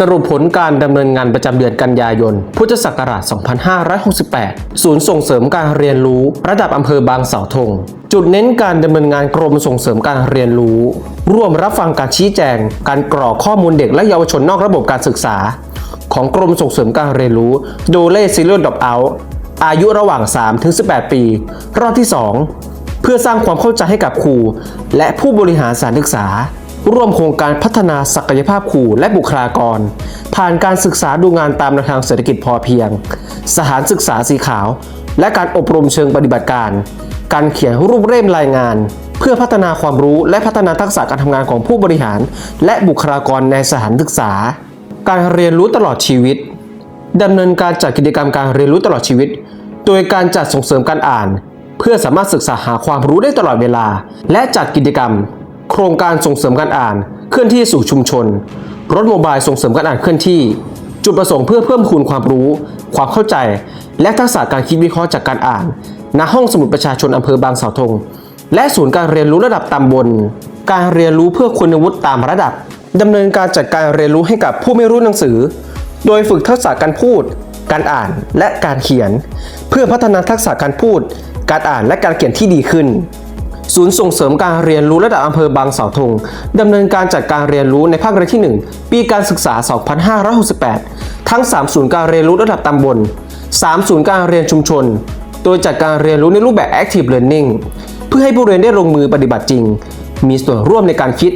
สรุปผลการดำเนินงานประจำเดือนกันยายน พุทธศักราช 2568 ศูนย์ส่งเสริมการเรียนรู้ ระดับอำเภอบางเสาธง จุดเน้นการดำเนินงานกรมส่งเสริมการเรียนรู้ ร่วมรับฟังการชี้แจง การกรอกข้อมูลเด็กและเยาวชนนอกระบบการศึกษา ของกรมส่งเสริมการเรียนรู้โดเล่ซิล o ด o เอาอายุระหว่าง 3-18 ปี รอบที่ 2 เพื่อสร้างความเข้าใจให้กับครู และผู้บริหารสถานศึกษา ร่วมโครงการพัฒนาศักยภาพครูและบุคลากร ผ่านการศึกษาดูงานตามแนวทางเศรษฐกิจพอเพียง สถานศึกษาสีขาว และการอบรมเชิงปฏิบัติการ การเขียนรูปเร่มรายงาน เพื่อพัฒนาความรู้และพัฒนาทักษะการทำงานของผู้บริหาร และบุคลากรในสถานศึกษา การเรียนรู้ตลอดชีวิตดำเนินการจัดกิจกรรมการเรียนรู้ตลอดชีวิต โดยการจัดส่งเสริมการอ่าน เพื่อสามารถศึกษาหาความรู้ได้ตลอดเวลา และจัดกิจกรรม ครงการส่งเสริมการอ่านเคลื่อนที่สู่ชุมชน รถโมบายส่งเสริมการอ่านเคลื่อนที่ จุดประสงค์เพื่อเพิ่มคูณความรู้ ความเข้าใจ และทักษะการคิดวิเคราะห์จากการอ่าน ณ ห้องสมุดประชาชนอำเภอบางเสาธง และศูนย์การเรียนรู้ระดับตำบล การเรียนรู้เพื่อคุณวุฒิตามระดับดำเนินการจัดการเรียนรู้ให้กับผู้ไม่รู้หนังสือ โดยฝึกทักษะการพูด การอ่านและการเขียน เพื่อพัฒนาทักษะการพูด การอ่านและการเขียนที่ดีขึ้น ศูนย์ส่งเสริมการเรียนรู้ระดับอำเภอบางเสาธงดำเนินการจัดการเรียนรู้ในภาคเรียนที่ 1 ปีการศึกษา 2568 ทั้ง 3 ศูนย์การเรียนรู้ระดับตำบล 3 ศูนย์การเรียนชุมชน โดยจัดการเรียนรู้ในรูปแบบ Active Learning เพื่อให้ผู้เรียนได้ลงมือปฏิบัติจริง มีส่วนร่วมในการคิด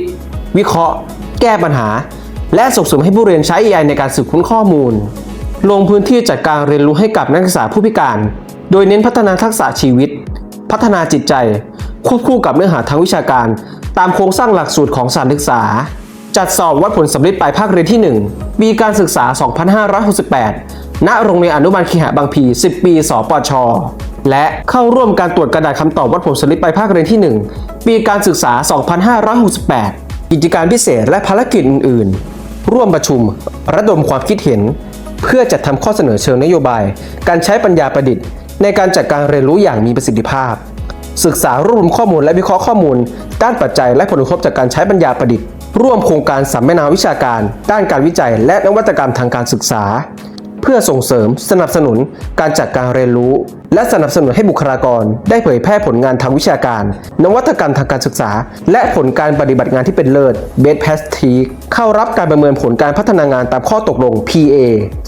วิเคราะห์ แก้ปัญหา และส่งเสริมให้ผู้เรียนใช้ AI ในการสืบค้นข้อมูล ลงพื้นที่จัดการเรียนรู้ให้กับนักศึกษาผู้พิการ โดยเน้นพัฒนาทักษะชีวิต พัฒนาจิตใจ ควบคู่กับเนื้อหาทางวิชาการ ตามโครงสร้างหลักสูตรของสานศึกษา จัดสอบวัดผลสำเร็จปลายภาคเรียนที่ 1 ปีการศึกษา 2568 ณ โรงเรียนอนุบาลคีหะบางพี 10 ปี สปช และเข้าร่วมการตรวจกระดาษคำตอบวัดผลสำเร็จปลายภาคเรียนที่ 1 ปีการศึกษา 2568 กิจการพิเศษและภารกิจอื่น ๆ ร่วมประชุม ระดมความคิดเห็น เพื่อจัดทำข้อเสนอเชิงนโยบาย การใช้ปัญญาประดิษฐ์ ในการจัดการเรียนรู้อย่างมีประสิทธิภาพ ศึกษารวบรวมข้อมูลและวิเคราะห์ข้อมูล ด้านปัจจัยและผลกระทบจากการใช้ปัญญาประดิษฐ์ ร่วมโครงการสัมมนาวิชาการ ด้านการวิจัย และนวัตกรรมทางการศึกษา เพื่อส่งเสริมสนับสนุนการจัดการเรียนรู้ และสนับสนุนให้บุคลากร ได้เผยแพร่ผลงานทางวิชาการ นวัตกรรมทางการศึกษา และผลการปฏิบัติงานที่เป็นเลิศ Best Practice เข้ารับการประเมินผลการพัฒนางานตามข้อตกลง PA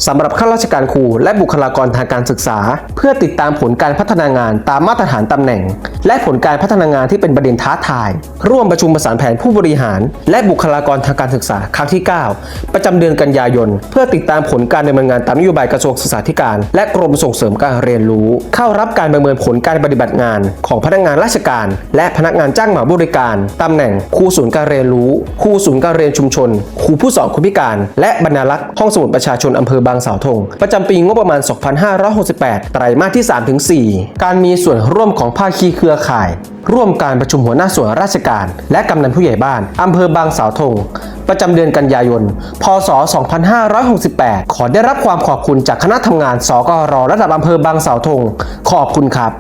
สำหรับข้าราชการครู และบุคลากรทางการศึกษา เพื่อติดตามผลการพัฒนางานตามมาตรฐานตำแหน่ง และผลการพัฒนางานที่เป็นประเด็นท้าทาย ร่วมประชุมประสานแผนผู้บริหาร และบุคลากรทางการศึกษาครั้งที่ 9 ประจำเดือนกันยายน เพื่อติดตามผลการดำเนินงานตามนโยบายกระทรวงศึกษาธิการ และกรมส่งเสริมการเรียนรู้เข้ารับการประเมินผลการปฏิบัติงานของพนักงานราชการ และพนักงานจ้างเหมาบริการตำแหน่งครูศูนย์การเรียนรู้ครูศูนย์การเรียนชุมชนครูผู้สอนคนพิการ และบรรณารักษ์ห้องสมุดประชาชนอำเภอบางสาวธงประจำปีงบประมาณ 2568 ไตรมาสที่ 3-4 การมีส่วนร่วมของภาคีเครือข่ายร่วมการประชุมหัวหน้าส่วนราชการ และกำนันผู้ใหญ่บ้านอำเภอบางสาวธงประจำเดือนกันยายน พศ 2568 ขอได้รับความขอบคุณจากคณะทำงานสกรระดับอำเภอบางสาวธงขอบคุณครับ